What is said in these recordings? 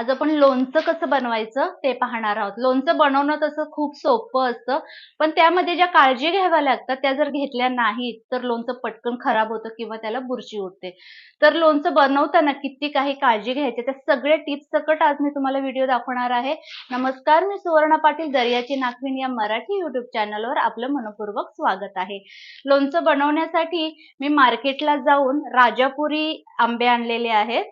आज आपण लोणचं कसं बनवायचं ते पाहणार आहोत. लोणचं बनवणं तसं खूप सोपं असतं पण त्यामध्ये ज्या काळजी घ्याव्या लागतात त्या जर घेतल्या नाहीत तर लोणचं पटकन खराब होतं किंवा त्याला बुरशी उठते तर लोणचं बनवताना किती काही काळजी घ्यायची त्या सगळ्या टिप्स सकट आज मी तुम्हाला व्हिडिओ दाखवणार आहे. नमस्कार मी सुवर्णा पाटील दर्याची नागविण या मराठी युट्यूब चॅनलवर आपलं मनपूर्वक स्वागत आहे. लोणचं बनवण्यासाठी मी मार्केटला जाऊन राजापुरी आंबे आणलेले आहेत.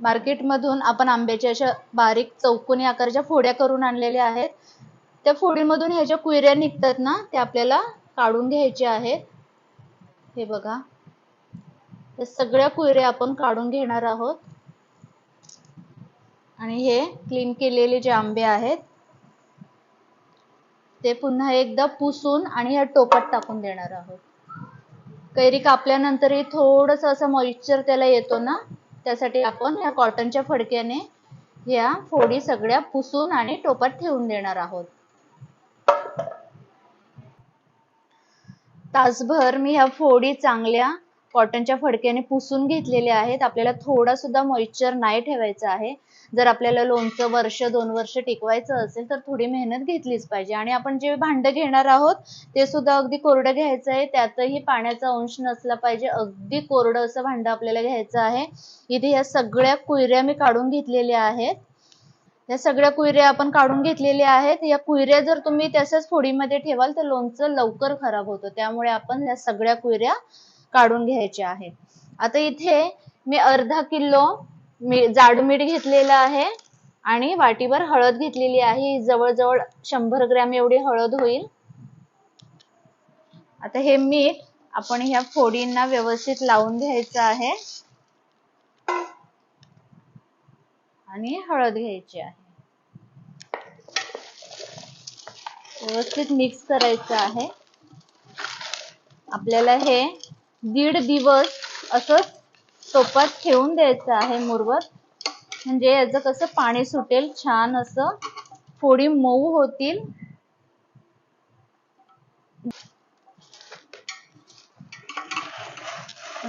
मार्केटमधून आपण आंब्याच्या अशा बारीक चौकोनी आकाराच्या फोड्या करून आणलेल्या आहेत. त्या फोडीमधून ह्या ज्या कुयऱ्या निघतात ना त्या आपल्याला काढून घ्यायच्या आहेत. हे बघा. या सगळ्या कुयऱ्या आपण काढून घेणार आहोत. आणि हे क्लीन केलेले जे आंबे आहेत ते पुन्हा एकदा पुसून आणि ह्या टोपात टाकून देणार आहोत. कैरी कापल्यानंतरही थोडस असं मॉइश्चर त्याला येतो ना त्यासाठी आपण या कॉटनच्या फडक्याने या फोडी सगळ्या पुसून आणि टोपात ठेवून देणार आहोत. तासभर मी ह्या फोडी चांगल्या कॉटनच्या फडक्याने पुसून घेतलेले आहेत. आपल्याला थोडा सुद्धा मॉइश्चर नाही ठेवायचा आहे. जर आपल्याला लोणचं वर्ष दोन वर्ष टिकवायचं असेल तर थोडी मेहनत घेतलीच पाहिजे. आणि आपण जे भांड घेणार आहोत ते सुद्धा अगदी कोरडं घ्यायचं आहे. त्यातही पाण्याचा अंश नसला पाहिजे. अगदी कोरडं असं भांड आपल्याला घ्यायचं आहे. इथे या सगळ्या कुयऱ्या मी काढून घेतलेल्या आहेत. या सगळ्या कुयऱ्या आपण काढून घेतलेल्या आहेत. या कुयऱ्या जर तुम्ही तशाच फोडीमध्ये ठेवाल तर लोणचं लवकर खराब होतं. त्यामुळे आपण या सगळ्या कुयऱ्या काढून घ्यायचे आहेत आता इथे मी अर्धा किलो मी जाड मीठ घेतलेलं आहे आणि वाटीभर हळद घेतलेली आहे. जवळजवळ शंभर ग्रॅम एवढी हळद होईल. आता हे मीठ आपण ह्या फोडींना व्यवस्थित लावून घ्यायचं आहे. आणि हळद घ्यायची आहे. व्यवस्थित मिक्स करायचं आहे. आपल्याला हे दीड दिवस असंच टोपात ठेवून द्यायचं आहे मुरवत म्हणजे याचं कसं पाणी सुटेल छान असं फोडी मऊ होतील.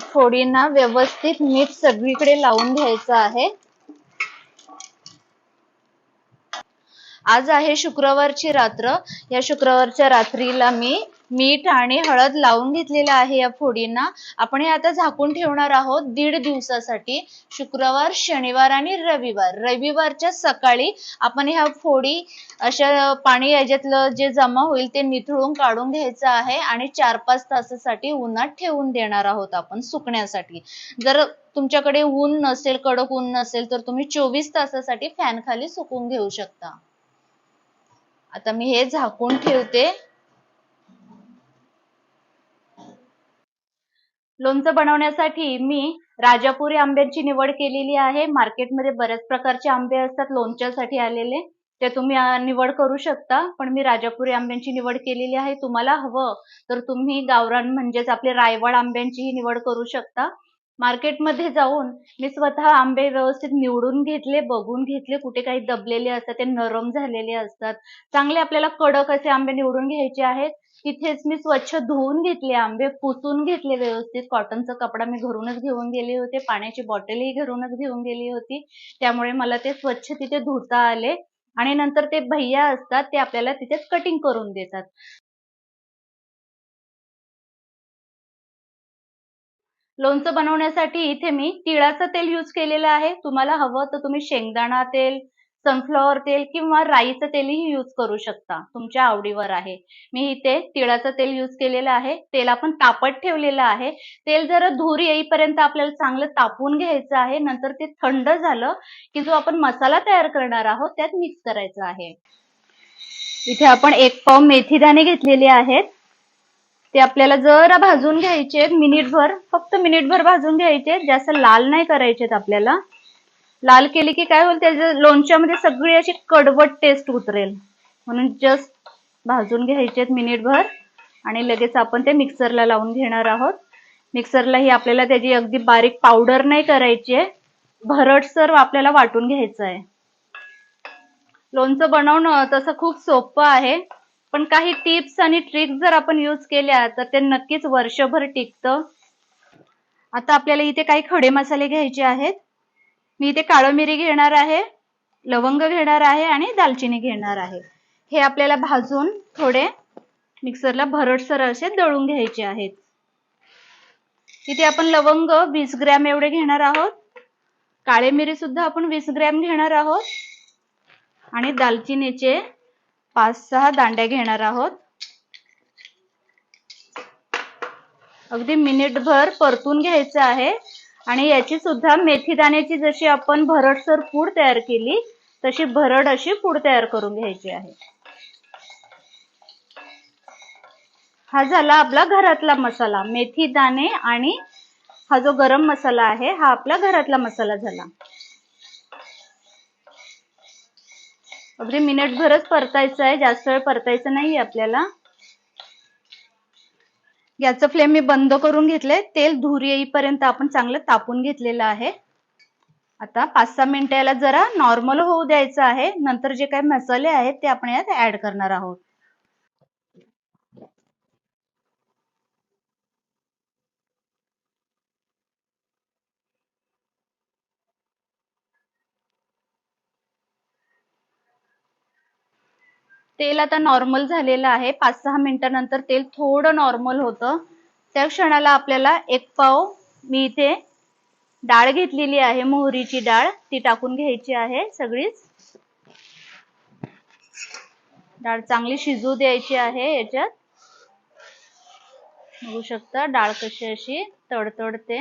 फोडींना व्यवस्थित मीठ सगळीकडे लावून घ्यायचं आहे. आज आहे शुक्रवारची रात्र. या शुक्रवारच्या रात्रीला मी मीठ आणि हळद लावून घेतलेलं आहे या फोडींना. आपण हे आता झाकून ठेवणार आहोत दीड दिवसासाठी शुक्रवार शनिवार आणि रविवार. रविवारच्या सकाळी आपण ह्या फोडी अशा पाणी याच्यातलं जे जमा होईल ते निथळून काढून घ्यायचं आहे आणि चार पाच तासासाठी उन्हात ठेवून देणार आहोत आपण सुकण्यासाठी. जर तुमच्याकडे ऊन नसेल कडक ऊन नसेल तर तुम्ही चोवीस तासासाठी फॅन खाली सुकून घेऊ शकता. आता मी हे झाकून ठेवते. लोणचं बनवण्यासाठी मी राजापुरी आंब्यांची निवड केलेली आहे. मार्केटमध्ये बऱ्याच प्रकारचे आंबे असतात लोणच्यासाठी आलेले. ते तुम्ही निवड करू शकता. पण मी राजापुरी आंब्यांची निवड केलेली आहे. तुम्हाला हवं तर तुम्ही गावरान म्हणजेच आपले रायवड आंब्यांचीही निवड करू शकता. मार्केटमध्ये जाऊन मी स्वतः आंबे व्यवस्थित निवडून घेतले बघून घेतले. कुठे काही दबलेले असतात ते नरम झालेले असतात. चांगले आपल्याला कडक असे आंबे निवडून घ्यायचे आहेत. तिथेच मी स्वच्छ धुवून घेतले आंबे पुसून घेतले व्यवस्थित. कॉटनचा कपडा मी घरूनच घेऊन गेले होते. पाण्याची बॉटलही घरूनच घेऊन गेली होती. त्यामुळे मला ते स्वच्छ तिथे धुता आले आणि नंतर ते भैया असतात ते आपल्याला तिथेच कटिंग करून देतात. लोणचं बनवण्यासाठी इथे मी तिळाचं तेल यूज केलेलं आहे. तुम्हाला हवं तर तुम्ही शेंगदाणा तेल सनफ्लॉवर तेल किंवा राईचं तेलही यूज करू शकता. तुमच्या आवडीवर आहे. मी इथे तिळाचं तेल यूज केलेलं आहे. तेल आपण तापत ठेवलेलं आहे. तेल जरा धूर येईपर्यंत आपल्याला चांगलं तापवून घ्यायचं आहे नंतर ते थंड झालं की जो आपण मसाला तयार करणार आहोत त्यात मिक्स करायचा आहे. इथे आपण एक पाव मेथीदाणे घेतलेले आहेत. ते आपल्याला जरा भाजून घ्यायचे मिनिटभर फक्त मिनिटभर भाजून घ्यायचे जास्त लाल नाही करायचेत आपल्याला. लाल केले की काय होईल त्याच्या लोणच्यामध्ये सगळी अशी कडवट टेस्ट उतरेल. म्हणून जस्ट भाजून घ्यायचेत मिनिटभर आणि लगेच आपण ते मिक्सरला लावून घेणार आहोत. मिक्सरला ही आपल्याला त्याची अगदी बारीक पावडर नाही करायची आहे. भरटसर आपल्याला वाटून घ्यायचं आहे. लोणचं बनवणं तसं खूप सोपं आहे. पण काही टिप्स आणि ट्रिक्स जर आपण यूज केल्या तर ते नक्कीच वर्षभर टिकतं. आता आपल्याला इथे काही खडे मसाले घ्यायचे आहेत. मी इथे काळं मिरी घेणार आहे लवंग घेणार आहे आणि दालचिनी घेणार आहे. हे आपल्याला भाजून थोडे मिक्सरला भरडसर असे दळून घ्यायचे आहेत. इथे आपण लवंग वीस ग्रॅम एवढे घेणार आहोत. काळे मिरी सुद्धा आपण वीस ग्रॅम घेणार आहोत. आणि दालचिनीचे पाच सहा दांड्या घेणार आहोत. अगदी मिनिटभर परतून घ्यायचं आहे. आणि याची सुद्धा मेथीदाण्याची जशी आपण भरडसर पूड तयार केली तशी भरड अशी पूड तयार करून घ्यायची आहे. हा झाला आपला घरातला मसाला. मेथी दाणे आणि हा जो गरम मसाला आहे हा आपला घरातला मसाला झाला. अगदी मिनिटभरच परतायचं आहे जास्त वेळ परतायचं नाही आपल्याला. याचं फ्लेम मी बंद करून घेतलंय. तेल धूर येईपर्यंत आपण चांगलं तापून घेतलेलं आहे. आता पाच सहा मिनिटं याला जरा नॉर्मल होऊ द्यायचं आहे. नंतर जे काही मसाले आहेत ते आपण यात ऍड करणार आहोत. तेल आता नॉर्मल झालेलं आहे. पाच सहा मिनिटानंतर तेल थोडं नॉर्मल होतं. त्या क्षणाला आपल्याला एक पाव मी इथे डाळ घेतलेली आहे. मोहरीची डाळ ती टाकून घ्यायची आहे सगळीच. डाळ चांगली शिजू द्यायची आहे याच्यात. बघू शकता डाळ कशी अशी तडतडते.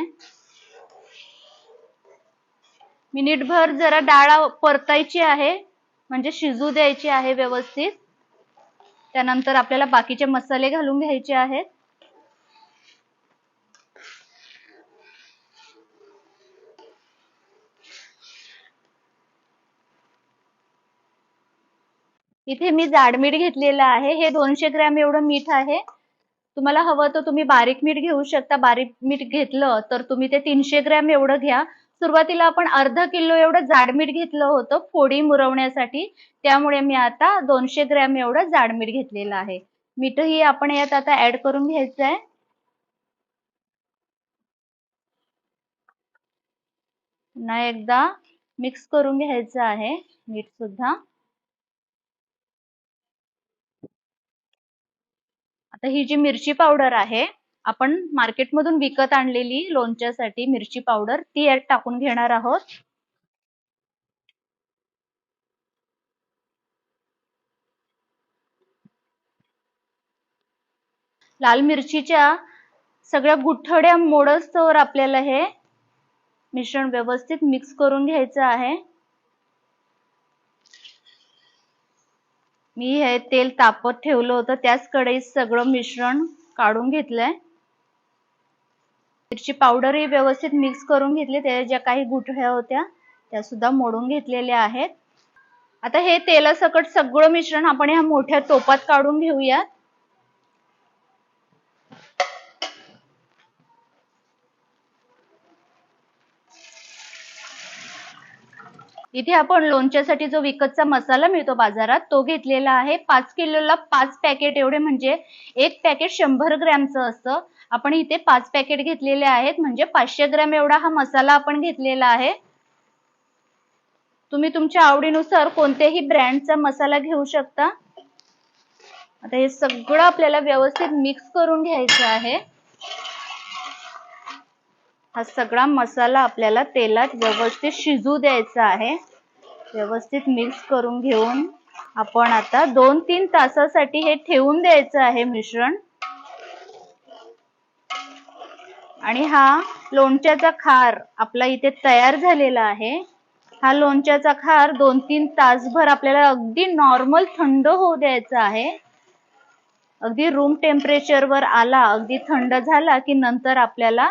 मिनिटभर जरा डाळ परतायची आहे म्हणजे शिजू द्यायची आहे व्यवस्थित. त्यानंतर आपल्याला बाकीचे मसाले घालून घ्यायचे आहेत. इथे मी जाड मीठ घेतलेलं आहे. हे दोनशे ग्रॅम एवढं मीठ आहे. तुम्हाला हवं तर तुम्ही बारीक मीठ घेऊ शकता. बारीक मीठ घेतलं तर तुम्ही ते तीनशे ग्रॅम एवढं घ्या. सुरुवातीला आपण अर्धा किलो एवढं जाड मीठ घेतलं होतं फोडी मुरवण्यासाठी. त्यामुळे मी आता दोनशे ग्रॅम एवढं जाड मीठ घेतलेलं आहे. मीठही आपण यात आता ऍड करून घ्यायचं आहे पुन्हा एकदा मिक्स करून घ्यायचं आहे मीठ सुद्धा. आता ही जी मिरची पावडर आहे आपण मार्केटमधून विकत आणलेली लोणच्यासाठी मिरची पावडर ती यात टाकून घेणार आहोत. लाल मिरचीच्या सगळ्या गुठड्या मोडस्तवर आपल्याला हे मिश्रण व्यवस्थित मिक्स करून घ्यायचं आहे. मी हे तेल तापत ठेवलं होतं त्याच कढईत सगळं मिश्रण काढून घेतलंय. मिरची पावडरही व्यवस्थित मिक्स करून घेतली. त्या ज्या काही गुठळ्या होत्या त्या सुद्धा मोडून घेतलेल्या आहेत. आता हे तेलासकट सगळं मिश्रण आपण ह्या मोठ्या टोपात काढून घेऊयात. इथे आपण लोणच्यासाठी जो विकतचा मसाला मिळतो बाजारात तो घेतलेला आहे. पाच किलोला पाच पॅकेट एवढे म्हणजे एक पॅकेट शंभर ग्रॅमचं असतं. आपण इथे पाच पॅकेट घेतलेले आहेत. म्हणजे पाचशे ग्रॅम एवढा हा मसाला आपण घेतलेला आहे. तुम्ही तुमच्या आवडीनुसार कोणत्याही ब्रँडचा मसाला घेऊ शकता. आता हे सगळं आपल्याला व्यवस्थित मिक्स करून घ्यायचं आहे. हा सगळा मसाला आपल्याला तेलात व्यवस्थित शिजू द्यायचा आहे. व्यवस्थित मिक्स करून घेऊन आपण आता दोन तीन तासासाठी हे ठेवून द्यायचं आहे मिश्रण. आणि हा लोणच्याचा खार आपला इथे तयार झालेला आहे. हा लोणच्याचा खार दोन तीन तासभर आपल्याला अगदी नॉर्मल थंड होऊ द्यायचा आहे. अगदी रूम टेम्परेचरवर आला अगदी थंड झाला की नंतर आपल्याला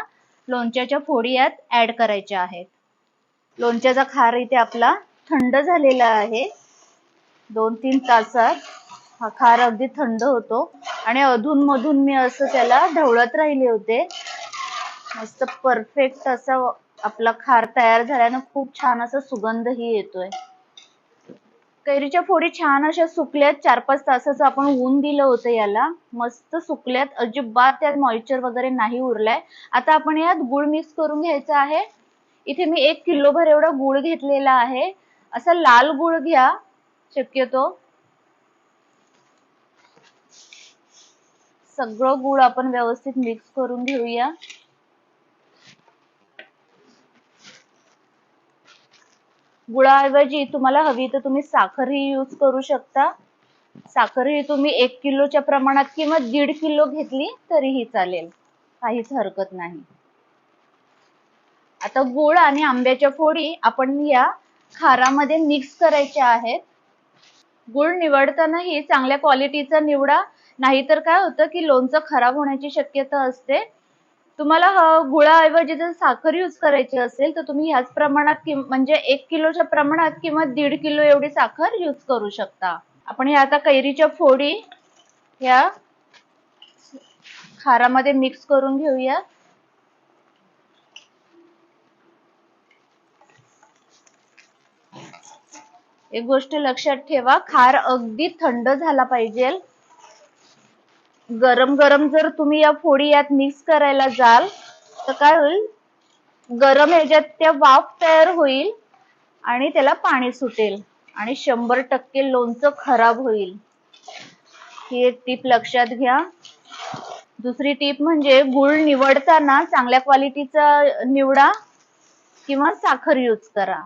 लोणच्याच्या फोडी यात ऍड करायच्या आहेत. लोणच्याचा खार इथे आपला थंड झालेला आहे. दोन तीन तासात हा खार अगदी थंड होतो. आणि अधूनमधून मी असं त्याला ढवळत राहिले होते. मस्त परफेक्ट असा आपला खार तयार झाल्यानं खूप छान असा सुगंधही येतोय. कैरीच्या फोडी छान अशा सुकल्यात चार पाच तासाचं आपण ऊन दिलं होतं याला. मस्त सुकल्यात अजिबात त्यात मॉइश्चर वगैरे नाही उरलाय. आता आपण यात गुळ मिक्स करून घ्यायचा आहे. इथे मी एक किलो भर एवढा गुळ घेतलेला आहे. असा लाल गुळ घ्या शक्यतो. सगळं गुळ आपण व्यवस्थित मिक्स करून घेऊया. गुळाऐवजी तुम्हाला हवी तर तुम्ही साखरही यूज करू शकता. साखर ही तुम्ही एक किलोच्या प्रमाणात किंवा दीड किलो घेतली तरीही चालेल. काहीच हरकत नाही. आता गुळ आणि आंब्याच्या फोडी आपण या खारामध्ये मिक्स करायच्या आहेत. गुळ निवडतानाही चांगल्या क्वालिटीचा निवडा. नाहीतर काय होतं की लोणचं खराब होण्याची शक्यता असते. तुम्हाला गुळाऐवजी जर साखर यूज करायची असेल तर तुम्ही ह्याच प्रमाणात म्हणजे एक किलोच्या प्रमाणात किंवा दीड किलो एवढी साखर यूज करू शकता. आपण ह्या आता कैरीच्या फोडी ह्या खारामध्ये मिक्स करून घेऊया. एक गोष्ट लक्षात ठेवा खार अगदी थंड झाला पाहिजे. गरम गरम जर तुम्ही या फोडी यात मिक्स करायला जाल तर काय होईल? गरम ह्याच्यात त्या वाफ तयार होईल आणि त्याला पाणी सुटेल आणि शंभर टक्के लोणचं खराब होईल. ही एक टीप लक्षात घ्या. दुसरी टीप म्हणजे गुळ निवडताना चांगल्या क्वालिटीचा निवडा किंवा साखर यूज करा.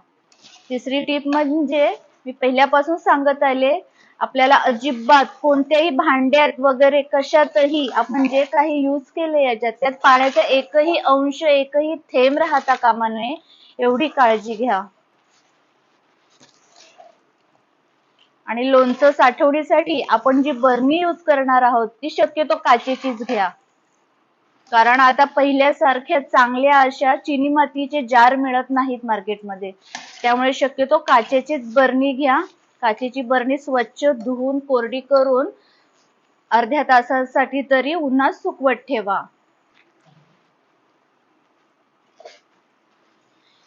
तिसरी टीप म्हणजे मी पहिल्यापासून सांगत आले आपल्याला अजिबात कोणत्याही भांड्यात वगैरे कशातही आपण जे काही यूज केले याच्यात त्यात पाण्याचा एकही अंश एकही थेंब राहता कामा नये एवढी काळजी घ्या. आणि लोणचं साठवणीसाठी आपण जी बरणी यूज करणार आहोत ती शक्यतो काचेचीच घ्या. कारण आता पहिल्यासारख्या चांगल्या अशा चिनी मातीचे जार मिळत नाहीत मार्केटमध्ये त्यामुळे शक्यतो काचेचीच बरणी घ्या. काचेची बरणी स्वच्छ धुवून कोरडी करून अर्ध्या तासासाठी तरी उन्हात सुकवत ठेवा.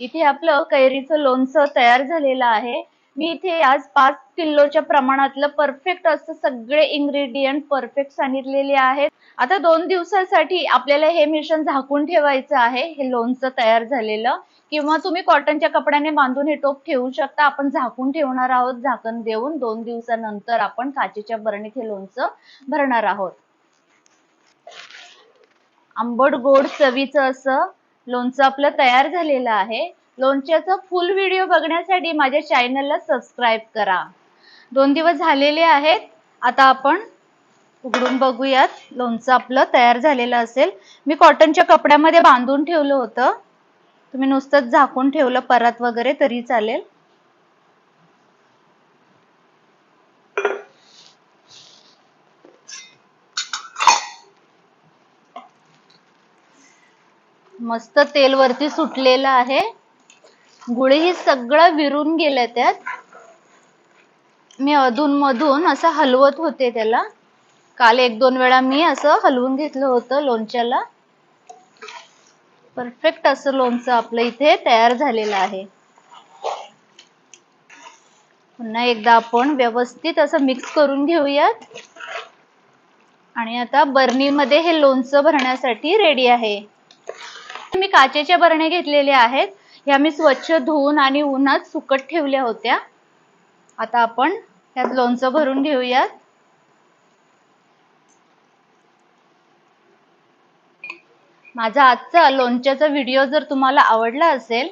इथे आपलं कैरीचं लोणचं तयार झालेलं आहे. मी इथे आज पाच किलोच्या प्रमाणातलं परफेक्ट असं सगळे इंग्रेडियंट परफेक्ट सांगितलेले आहेत. आता दोन दिवसासाठी आपल्याला हे मिश्रण झाकून ठेवायचं आहे. हे लोणचं तयार झालेलं. किंवा तुम्ही कॉटनच्या कपड्याने बांधून हे टोप ठेवू शकता. आपण झाकून ठेवणार आहोत. झाकण देऊन दोन दिवसानंतर आपण काचेच्या बरणीत हे लोणचं भरणार आहोत. आंबट गोड चवीचं असं लोणचं आपलं तयार झालेलं आहे. लोणच्याचा फुल व्हिडिओ बघण्यासाठी माझ्या चॅनलला सबस्क्राईब करा. दोन दिवस झालेले आहेत. आता आपण उघडून बघूयात. लोणचं आपलं तयार झालेलं असेल. मी कॉटनच्या कपड्यामध्ये बांधून ठेवलं होतं. तुम्ही नुसतंच झाकून ठेवलं परत वगैरे तरी चालेल. मस्त तेल वरती सुटलेलं आहे. गुळही सगळं विरून गेलं त्यात. मी अधून मधून असं हलवत होते त्याला. काल एक दोन वेळा मी असं हलवून घेतलं होतं लोणच्याला. परफेक्ट असं लोणचं आपलं इथे तयार झालेलं आहे. पुन्हा एकदा आपण व्यवस्थित असं मिक्स करून घेऊयात. आणि आता बर्नीमध्ये हे लोणचं भरण्यासाठी रेडी आहे. मी काचेच्या बरणे घेतलेल्या आहेत. ह्या मी स्वच्छ धुवून आणि उन्हात सुकत ठेवल्या होत्या. आता आपण त्यात लोणचं भरून घेऊयात. माझा आजचा लोणच्याचा व्हिडिओ जर तुम्हाला आवडला असेल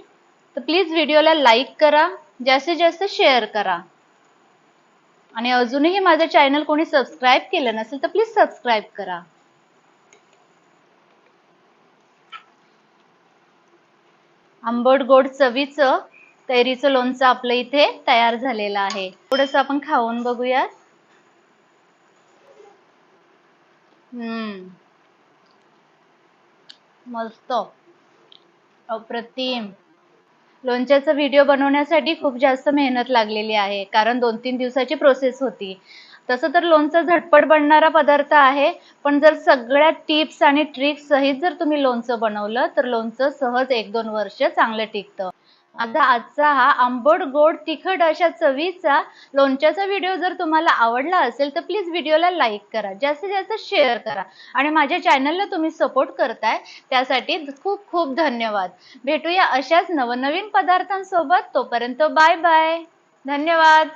तर प्लीज व्हिडिओला लाईक करा जास्तीत जास्त शेअर करा. आणि अजूनही माझं चॅनल कोणी सबस्क्राईब केलं नसेल तर प्लीज सबस्क्राईब करा. आंबट गोड चवीचं कैरीचं लोणचं आपलं इथे तयार झालेलं आहे. थोडस आपण खाऊन बघूयात. हम्म. मस्त. अप्रतिम. लोणच्याचा व्हिडिओ बनवण्यासाठी खूप जास्त मेहनत लागलेली आहे कारण दोन तीन दिवसाची प्रोसेस होती. तसं तर लोणचं झटपट बनणारा पदार्थ आहे पण जर सगळ्या टिप्स आणि ट्रिक्स सहित जर तुम्ही लोणचं बनवलं तर लोणचं सहज एक दोन वर्ष चांगलं टिकतं. आता आजचा हा आंबट गोड तिखट अशा चवीचा लोणच्याचा व्हिडिओ जर तुम्हाला आवडला असेल तर प्लीज व्हिडिओला लाईक करा जास्तीत जास्त शेअर करा आणि माझ्या चॅनलला तुम्ही सपोर्ट करताय त्यासाठी खूप खूप धन्यवाद. भेटूया अशाच नवनवीन पदार्थांसोबत तोपर्यंत बाय बाय. धन्यवाद.